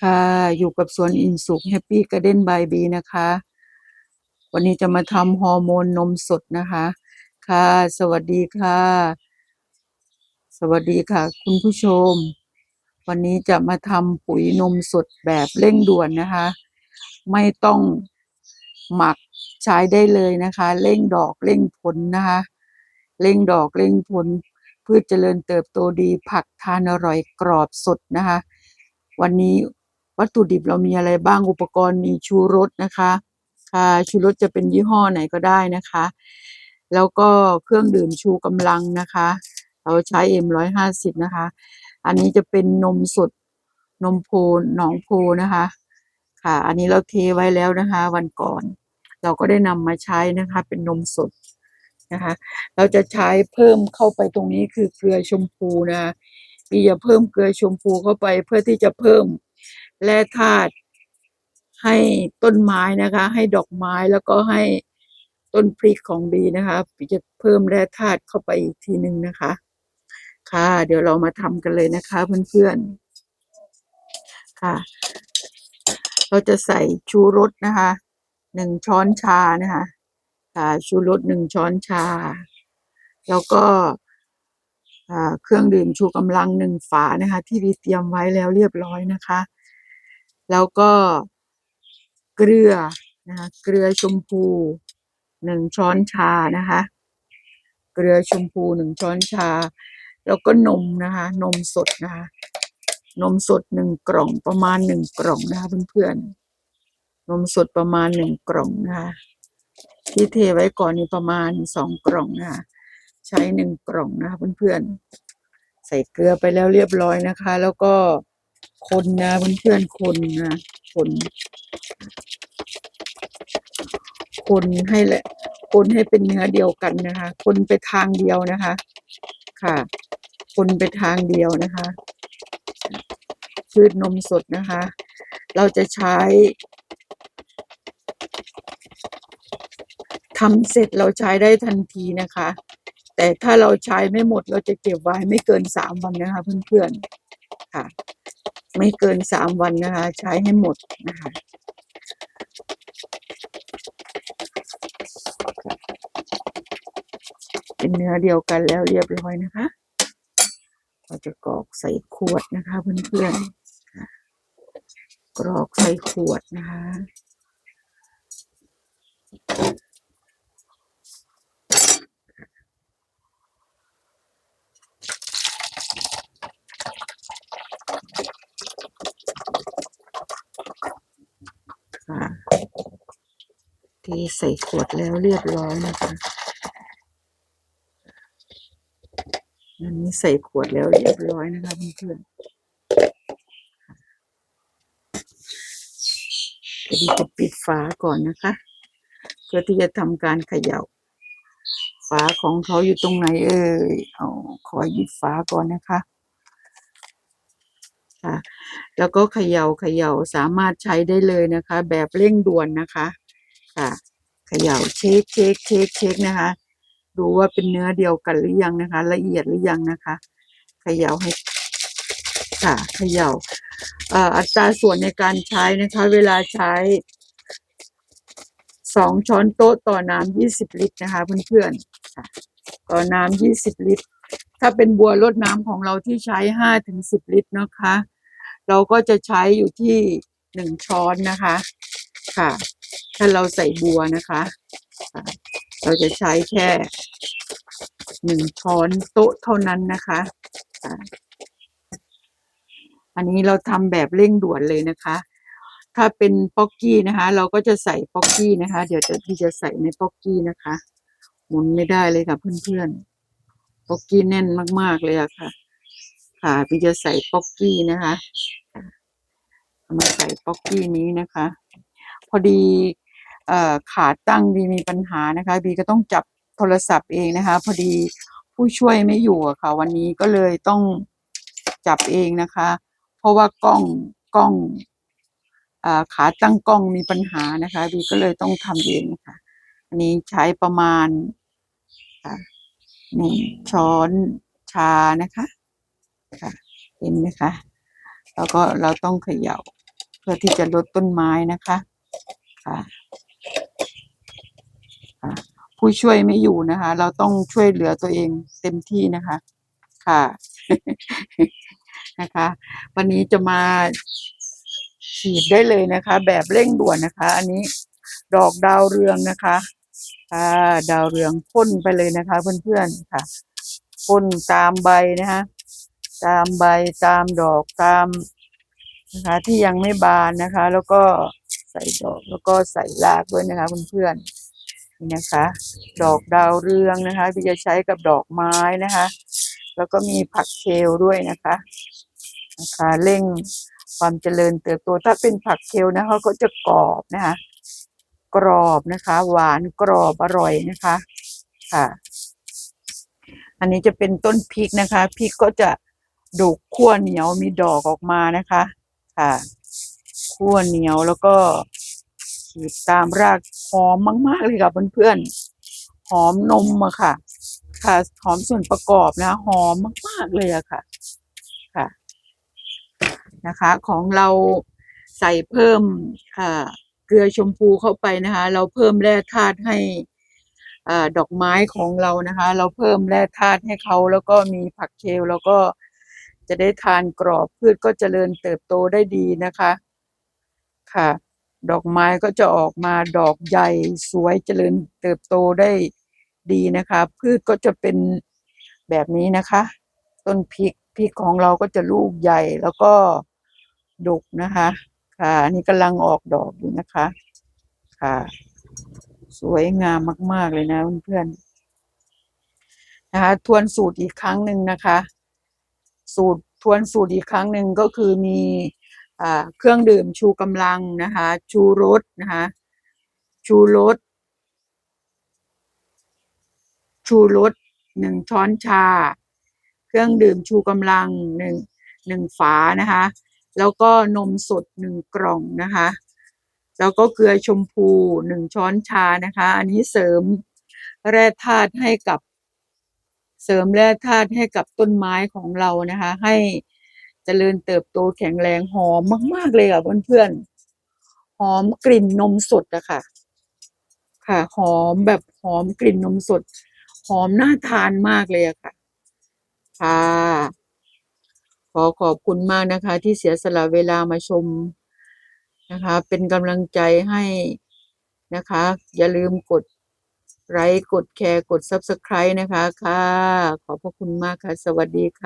ค่ะ อยู่กับสวนอินสุขแฮปปี้การ์เด้นบายบีนะคะ วันนี้จะมาทำฮอร์โมนนมสดนะคะ ค่ะ สวัสดีค่ะ สวัสดีค่ะ คุณผู้ชม วันนี้จะมาทำปุ๋ยนมสดแบบเร่งด่วนนะคะ ไม่ต้องหมักใช้ได้เลยนะคะ เร่งดอกเร่งผลนะคะ เร่งดอกเร่งผลพืชเจริญเติบโตดีผักทานอร่อยกรอบสดนะคะ วันนี้ วัตถุดิบเรามีอะไรบ้างอุปกรณ์มีชูรสนะคะค่ะชูรสจะเป็นยี่ห้อไหนก็ได้นะคะ แล้วก็เครื่องดื่มชูกำลังนะคะ เราใช้เอ็มร้อยห้าสิบนะคะ อันนี้จะเป็นนมสดนมโพหนองโพนะคะ ค่ะ อันนี้เราเทไว้แล้วนะคะ วันก่อน เราก็ได้นำมาใช้นะคะ เป็นนมสดนะคะ เราจะใช้เพิ่มเข้าไปตรงนี้คือเกลือชมพูนะคะพี่จะเพิ่มเกลือชมพูเข้าไปเพื่อที่จะเพิ่ม แร่ธาตุให้ต้นไม้นะคะ ให้ดอกไม้แล้วก็ให้ต้นพริกของบีนะคะจะเพิ่มแร่ธาตุเข้าไปอีกทีหนึ่งนะคะ ค่ะ เดี๋ยวเรามาทำกันเลยนะคะ เพื่อนๆค่ะ เราจะใส่ชูรสนะคะหนึ่งช้อนชานะคะค่ะชูรสหนึ่งช้อนชา แล้วก็เครื่องดื่มชูกำลังหนึ่งฝานะคะ ที่วีเตรียมไว้แล้วเรียบร้อยนะคะ แล้วก็เกลือนะคะเกลือชมพูหนึ่งช้อนชานะคะ เกลือชมพูหนึ่งช้อนชา แล้วก็นมนะคะ นมสดนะคะ นมสดหนึ่งกล่องประมาณหนึ่งกล่องนะคะเพื่อนๆนมสดประมาณหนึ่งกล่องนะคะที่เทไว้ก่อนนี่ประมาณสองกล่องนะคะใช้หนึ่งกล่องนะคะเพื่อนๆใส่เกลือไปแล้วเรียบร้อยนะคะ แล้วก็ คนนะเพื่อนๆคนนะคน คนให้แหละ คนให้เป็นเนื้อเดียวกันนะคะ คนไปทางเดียวนะคะ ค่ะ คนไปทางเดียวนะคะพืชนมสดนะคะ เราจะใช้ทำเสร็จเราใช้ได้ทันทีนะคะ แต่ถ้าเราใช้ไม่หมดเราจะเก็บไว้ไม่เกินสามวันนะคะเพื่อนๆค่ะ ไม่เกินสามวันนะคะ ใช้ให้หมดนะคะเป็นเนื้อเดียวกันแล้วเรียบร้อยนะคะ เราจะกรอกใส่ขวดนะคะเพื่อนๆกรอกใส่ขวดนะคะค่ะ ทีใส่ขวดแล้วเรียบร้อยนะคะอันนี้ใส่ขวดแล้วเรียบร้อยนะคะเพื่อนๆก็ดีจะปิดฝาก่อนนะคะ เพื่อที่จะทำการเขย่า ฝาของเขาอยู่ตรงไหนเอ่ยเอาขอหยิบฝาก่อนนะคะค่ะแล้วก็เขย่าเขย่าสามารถใช้ได้เลยนะคะ แบบเร่งด่วนนะคะ ค่ะเขย่าเช็คเช็คเช็คเช็คนะคะ ดูว่าเป็นเนื้อเดียวกันหรือยังนะคะ ละเอียดหรือยังนะคะเขย่าให้ค่ะเขย่าอัตราส่วนในการใช้นะคะ เวลาใช้สองช้อนโต๊ะต่อน้ำยี่สิบลิตรนะคะ เพื่อนๆต่อน้ำยี่สิบลิตร ถ้าเป็นบัวรดน้ำของเราที่ใช้ห้าถึงสิบลิตรนะคะ เราก็จะใช้อยู่ที่หนึ่งช้อนนะคะ ค่ะ ถ้าเราใส่บัวนะคะ เราจะใช้แค่หนึ่งช้อนโต๊ะเท่านั้นนะคะ อันนี้เราทำแบบเร่งด่วนเลยนะคะ ถ้าเป็นป๊อกกี้นะคะ เราก็จะใส่ป๊อกกี้นะคะ เดี๋ยวจะพี่จะใส่ในป๊อกกี้นะคะหมุนไม่ได้เลยค่ะเพื่อนๆป๊อกกี้แน่นมากๆเลยอะค่ะ ค่ะพี่จะใส่ป๊อกกี้นะคะมาใส่ป๊อกกี้นี้นะคะ พอดี ขาตั้งบีมีปัญหานะคะบีก็ต้องจับโทรศัพท์เองนะคะ พอดีผู้ช่วยไม่อยู่ะค่ะ วันนี้ก็เลยต้องจับเองนะคะ เพราะว่ากล้องกล้องอขาตั้งกล้องมีปัญหานะคะบีก็เลยต้องทำเองนะคะอันนี้ใช้ประมาณหนึ่งช้อนชานะคะค่ะเห็นไหมคะแล้วก็เราต้องเขย่าเพื่อที่จะลดต้นไม้นะคะค่ะ ผู้ช่วยไม่อยู่นะคะ เราต้องช่วยเหลือตัวเองเต็มที่นะคะ ค่ะนะคะ วันนี้จะมาฉีดได้เลยนะคะ แบบเร่งด่วนนะคะ อันนี้ดอกดาวเรืองนะคะค่ะดาวเรืองพ่นไปเลยนะคะ เพื่อนๆค่ะพ่นตามใบนะคะตามใบตามดอกตามนะคะ ที่ยังไม่บานนะคะ แล้วก็ใส่ดอกแล้วก็ใส่รากด้วยนะคะเพื่อนๆ นี่นะคะ ดอกดาวเรืองนะคะที่จะใช้กับดอกไม้นะคะ แล้วก็มีผักเคลด้วยนะคะนะคะเร่งความเจริญเติบโตถ้าเป็นผักเคลนะคะก็จะกรอบนะคะ กรอบนะคะ หวานกรอบอร่อยนะคะค่ะ อันนี้จะเป็นต้นพริกนะคะพริกก็จะดุกขั้วเหนียวมีดอกออกมานะคะ ค่ะขั้วเหนียวแล้วก็ ฉีดตามรากหอมมาก ๆ เลยค่ะเพื่อนๆ หอมนมอะค่ะ ค่ะ หอมส่วนประกอบนะ หอมมาก ๆ เลยอะค่ะ ค่ะ นะคะ ของเราใส่เพิ่มค่ะเกลือชมพูเข้าไปนะคะ เราเพิ่มแร่ธาตุให้อ่าดอกไม้ของเรานะคะ เราเพิ่มแร่ธาตุให้เขาแล้วก็มีผักเคลแล้วก็จะได้ทานกรอบพืชก็เจริญเติบโตได้ดีนะคะ ค่ะ ดอกไม้ก็จะออกมาดอกใหญ่สวยเจริญเติบโตได้ดีนะคะ พืชก็จะเป็นแบบนี้นะคะ ต้นพริกพริกของเราก็จะลูกใหญ่แล้วก็ดกนะคะ ค่ะอันนี้กำลังออกดอกอยู่นะคะ ค่ะ สวยงามมาก ๆ เลยนะเพื่อนๆนะคะ ทวนสูตรอีกครั้งหนึ่งนะคะ สูตรทวนสูตรอีกครั้งหนึ่งก็คือมี เครื่องดื่มชูกำลังนะคะ ชูรสนะคะ ชูรสชูรสหนึ่งช้อนชา เครื่องดื่มชูกำลังหนึ่งหนึ่งฝานะคะ แล้วก็นมสดหนึ่งกล่องนะคะ แล้วก็เกลือชมพูหนึ่งช้อนชานะคะ อันนี้เสริมแร่ธาตุให้กับ เสริมแร่ธาตุให้กับต้นไม้ของเรานะคะ ให้ เจริญเติบโตแข็งแรงหอมมากๆเลยอะเพื่อนๆหอมกลิ่นนมสดอะค่ะ ค่ะหอมแบบหอมกลิ่นนมสด หอมน่าทานมากเลยอะค่ะ ค่ะขอขอบคุณมากนะคะ ที่เสียสละเวลามาชมนะคะ เป็นกำลังใจให้นะคะ อย่าลืมกดไลค์กดแชร์กด Subscribe นะคะ ค่ะ ขอบพระคุณมากค่ะ สวัสดีค่ะ